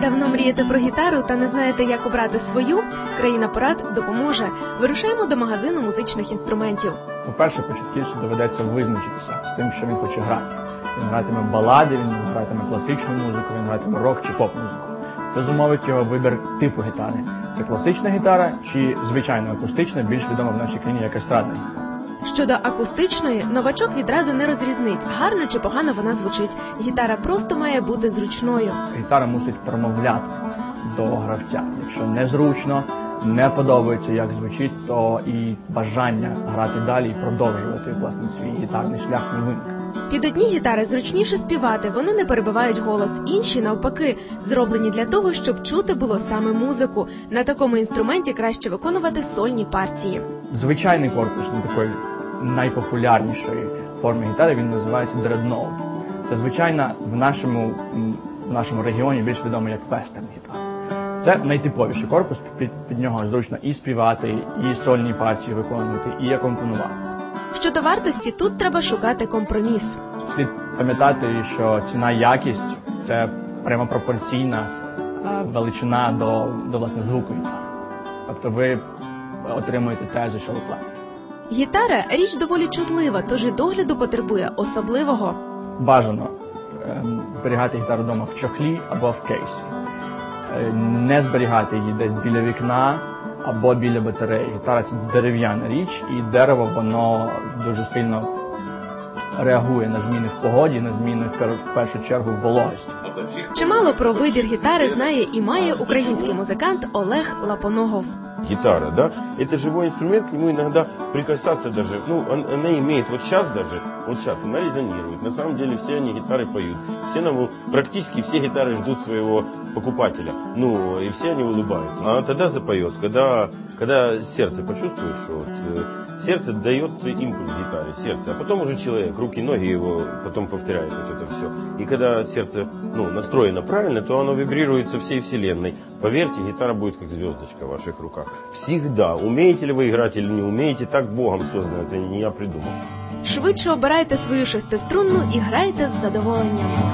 Давно мрієте про гітару та не знаєте, як обрати свою? Країна порад допоможе. Вирушаємо до магазину музичних інструментів. По-перше, початківцю доведеться визначитися з тим, що він хоче грати. Він гратиме балади, він гратиме класичну музику, він гратиме рок чи поп-музику. Це зумовить його вибір типу гітари. Це класична гітара чи звичайно акустична, більш відома в нашій країні як естрадна. Щодо акустичної, новачок відразу не розрізнить, гарно чи погано вона звучить. Гітара просто має бути зручною. Гітара мусить промовляти до гравця. Якщо незручно, не подобається, як звучить, то і бажання грати далі і продовжувати власне свій гітарний шлях не виникне. Під одні гітари зручніше співати, вони не перебивають голос. Інші навпаки зроблені для того, щоб чути було саме музику. На такому інструменті краще виконувати сольні партії. Звичайний корпус не такої найпопулярнішої форми гітари він називається дредноут. Це звичайна в нашому, в нашому регіоні більш відома як вестерн гітара. Це найтиповіший корпус, під, під нього зручно і співати, і сольні партії виконувати, і акомпонувати. Щодо вартості, тут треба шукати компроміс. Слід пам'ятати, що ціна якість це прямо пропорційна величина до, до власне звуку гітари. Тобто ви отримуєте те, за що ви платите. Гітара річ доволі чутлива, тож і догляду потребує особливого. Бажано ем, зберігати гітару вдома в чохлі або в кейсі. Е, Не зберігати її десь біля вікна або біля батареї. Гітара це дерев'яна річ, і дерево воно дуже сильно реагує на зміни в погоді, на зміни в пер- в першу чергу в вологості. Чимало про вибір гітари знає і має український музикант Олег Лапоногов. Гитара, да, это живой инструмент, к нему иногда прикасаться даже, ну, он- она имеет, вот сейчас даже, вот сейчас она резонирует, на самом деле все они гитары поют, все нам, практически все гитары ждут своего покупателя, ну, и все они улыбаются, а тогда запоет, когда, когда сердце почувствует, что вот, э, сердце дает импульс гитаре, сердце, а потом уже человек, руки, ноги его потом повторяют вот это все, и когда сердце, ну, настроено правильно, то оно вибрирует со всей вселенной, поверьте, гитара будет как звездочка в ваших руках, всегда, умеете ли вы играть или не умеете, так Богом создано, это не я придумал. Швидше обирайте свою шестиструнну і грайте з задоволенням.